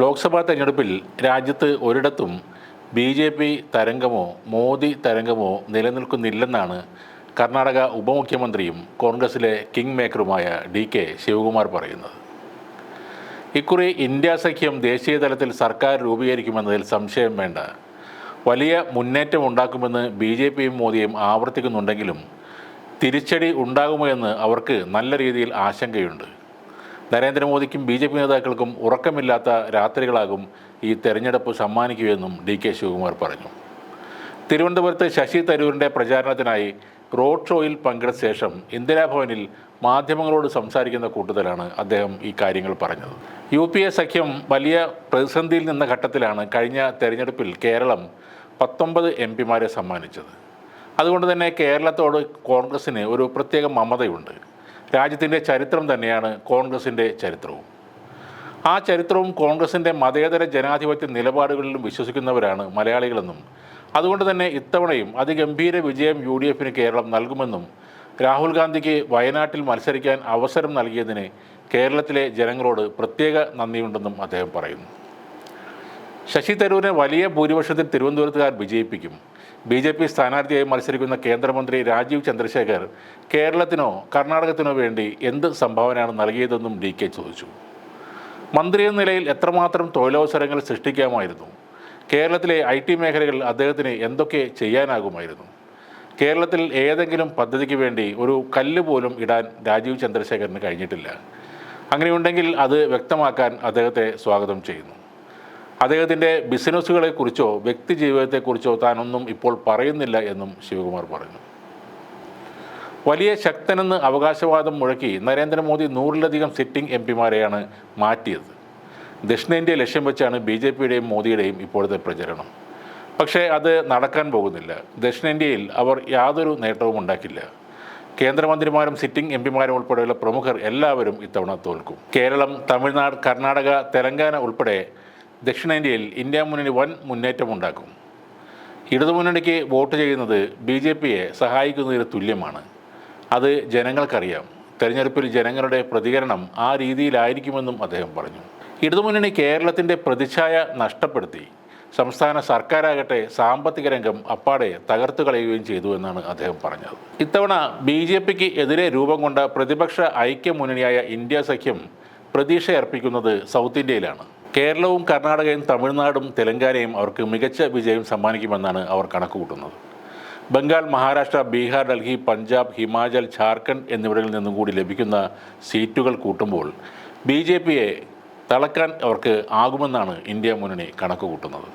ലോക്സഭാ തെരഞ്ഞെടുപ്പിൽ രാജ്യത്ത് ഒരിടത്തും ബി ജെ പി തരംഗമോ മോദി തരംഗമോ നിലനിൽക്കുന്നില്ലെന്നാണ് കർണാടക ഉപമുഖ്യമന്ത്രിയും കോൺഗ്രസിലെ കിങ് മേക്കറുമായ ഡി കെ ശിവകുമാർ പറയുന്നത്. ഇക്കുറി ഇന്ത്യ സഖ്യം ദേശീയ തലത്തിൽ സർക്കാർ രൂപീകരിക്കുമെന്നതിൽ സംശയം വേണ്ട. വലിയ മുന്നേറ്റം ഉണ്ടാക്കുമെന്ന് ബി ജെ പിയും മോദിയും ആവർത്തിക്കുന്നുണ്ടെങ്കിലും തിരിച്ചടി ഉണ്ടാകുമോ എന്ന് അവർക്ക് നല്ല രീതിയിൽ ആശങ്കയുണ്ട്. നരേന്ദ്രമോദിക്കും ബി ജെ പി നേതാക്കൾക്കും ഉറക്കമില്ലാത്ത രാത്രികളാകും ഈ തെരഞ്ഞെടുപ്പ് സമ്മാനിക്കുകയെന്നും ഡി കെ ശിവകുമാർ പറഞ്ഞു. തിരുവനന്തപുരത്ത് ശശി തരൂരിന്റെ പ്രചാരണത്തിനായി റോഡ് ഷോയിൽ പങ്കെടുത്ത ശേഷം ഇന്ദിരാഭവനിൽ മാധ്യമങ്ങളോട് സംസാരിക്കുന്ന കൂട്ടത്തിലാണ് അദ്ദേഹം ഈ കാര്യങ്ങൾ പറഞ്ഞത്. യു പി എ സഖ്യം വലിയ പ്രതിസന്ധിയിൽ നിന്ന ഘട്ടത്തിലാണ് കഴിഞ്ഞ തെരഞ്ഞെടുപ്പിൽ കേരളം പത്തൊമ്പത് എം പിമാരെ സമ്മാനിച്ചത്. അതുകൊണ്ട് തന്നെ കേരളത്തോട് കോൺഗ്രസ്സിന് ഒരു പ്രത്യേക മമതയുണ്ട്. രാജ്യത്തിന്റെ ചരിത്രം തന്നെയാണ് കോൺഗ്രസിന്റെ ചരിത്രവും. ആ ചരിത്രവും കോൺഗ്രസിന്റെ മതേതര ജനാധിപത്യ നിലപാടുകളിലും വിശ്വസിക്കുന്നവരാണ് മലയാളികളെന്നും അതുകൊണ്ട് തന്നെ ഇത്തവണയും അതിഗംഭീര വിജയം യു ഡി എഫിന് കേരളം നൽകുമെന്നും രാഹുൽ ഗാന്ധിക്ക് വയനാട്ടിൽ മത്സരിക്കാൻ അവസരം നൽകിയതിന് കേരളത്തിലെ ജനങ്ങളോട് പ്രത്യേക നന്ദിയുണ്ടെന്നും അദ്ദേഹം പറയുന്നു. ശശി തരൂരിനെ വലിയ ഭൂരിപക്ഷത്തിൽ തിരുവനന്തപുരത്തുകാർ വിജയിപ്പിക്കും. ബി ജെ പി സ്ഥാനാർത്ഥിയായി മത്സരിക്കുന്ന കേന്ദ്രമന്ത്രി രാജീവ് ചന്ദ്രശേഖർ കേരളത്തിനോ കർണാടകത്തിനോ വേണ്ടി എന്ത് സംഭാവനയാണ് നൽകിയതെന്നും ഡി കെ ചോദിച്ചു. മന്ത്രി എന്ന നിലയിൽ എത്രമാത്രം തൊഴിലവസരങ്ങൾ സൃഷ്ടിക്കാമായിരുന്നു. കേരളത്തിലെ ഐ ടി മേഖലകൾ അദ്ദേഹത്തിന് എന്തൊക്കെ ചെയ്യാനാകുമായിരുന്നു. കേരളത്തിൽ ഏതെങ്കിലും പദ്ധതിക്ക് വേണ്ടി ഒരു കല്ല് പോലും ഇടാൻ രാജീവ് ചന്ദ്രശേഖരന് കഴിഞ്ഞിട്ടില്ല. അങ്ങനെയുണ്ടെങ്കിൽ അത് വ്യക്തമാക്കാൻ അദ്ദേഹത്തെ സ്വാഗതം ചെയ്യുന്നു. അദ്ദേഹത്തിന്റെ ബിസിനസ്സുകളെക്കുറിച്ചോ വ്യക്തി ജീവിതത്തെക്കുറിച്ചോ താനൊന്നും ഇപ്പോൾ പറയുന്നില്ല എന്നും ശിവകുമാർ പറഞ്ഞു. വലിയ ശക്തനെന്ന് അവകാശവാദം മുഴക്കി നരേന്ദ്രമോദി നൂറിലധികം സിറ്റിംഗ് എം പിമാരെയാണ് മാറ്റിയത്. ദക്ഷിണേന്ത്യ ലക്ഷ്യം വെച്ചാണ് ബി ജെ പിയുടെയും മോദിയുടെയും ഇപ്പോഴത്തെ പ്രചരണം. പക്ഷേ അത് നടക്കാൻ പോകുന്നില്ല. ദക്ഷിണേന്ത്യയിൽ അവർ യാതൊരു നേട്ടവും ഉണ്ടാക്കില്ല. കേന്ദ്രമന്ത്രിമാരും സിറ്റിംഗ് എം പിമാരും ഉൾപ്പെടെയുള്ള പ്രമുഖർ എല്ലാവരും ഇത്തവണ തോൽക്കും. കേരളം തമിഴ്നാട് കർണാടക തെലങ്കാന ഉൾപ്പെടെ ദക്ഷിണേന്ത്യയിൽ ഇന്ത്യ മുന്നണി വൻ മുന്നേറ്റമുണ്ടാക്കും. ഇടതുമുന്നണിക്ക് വോട്ട് ചെയ്യുന്നത് ബി ജെ പിയെ സഹായിക്കുന്നതിന് തുല്യമാണ്. അത് ജനങ്ങൾക്കറിയാം. തെരഞ്ഞെടുപ്പിൽ ജനങ്ങളുടെ പ്രതികരണം ആ രീതിയിലായിരിക്കുമെന്നും അദ്ദേഹം പറഞ്ഞു. ഇടതുമുന്നണി കേരളത്തിന്റെ പ്രതിച്ഛായ നഷ്ടപ്പെടുത്തി. സംസ്ഥാന സർക്കാരാകട്ടെ സാമ്പത്തിക രംഗം അപ്പാടെ തകർത്തു കളയുകയും ചെയ്തു എന്നാണ് അദ്ദേഹം പറഞ്ഞത്. ഇത്തവണ ബി ജെ പിക്ക് എതിരെ രൂപം കൊണ്ട പ്രതിപക്ഷ ഐക്യമുന്നണിയായ ഇന്ത്യ സഖ്യം പ്രതീക്ഷയർപ്പിക്കുന്നത് സൗത്ത് ഇന്ത്യയിലാണ്. കേരളവും കർണാടകയും തമിഴ്നാടും തെലങ്കാനയും അവർക്ക് മികച്ച വിജയം സമ്മാനിക്കുമെന്നാണ് അവർ കണക്കുകൂട്ടുന്നത്. ബംഗാൾ മഹാരാഷ്ട്ര ബീഹാർ ഡൽഹി പഞ്ചാബ് ഹിമാചൽ ഝാർഖണ്ഡ് എന്നിവിടങ്ങളിൽ നിന്നും കൂടി ലഭിക്കുന്ന സീറ്റുകൾ കൂട്ടുമ്പോൾ ബി ജെ പിയെ തളക്കാൻ അവർക്ക് ആകുമെന്നാണ് ഇന്ത്യ മുന്നണി കണക്കുകൂട്ടുന്നത്.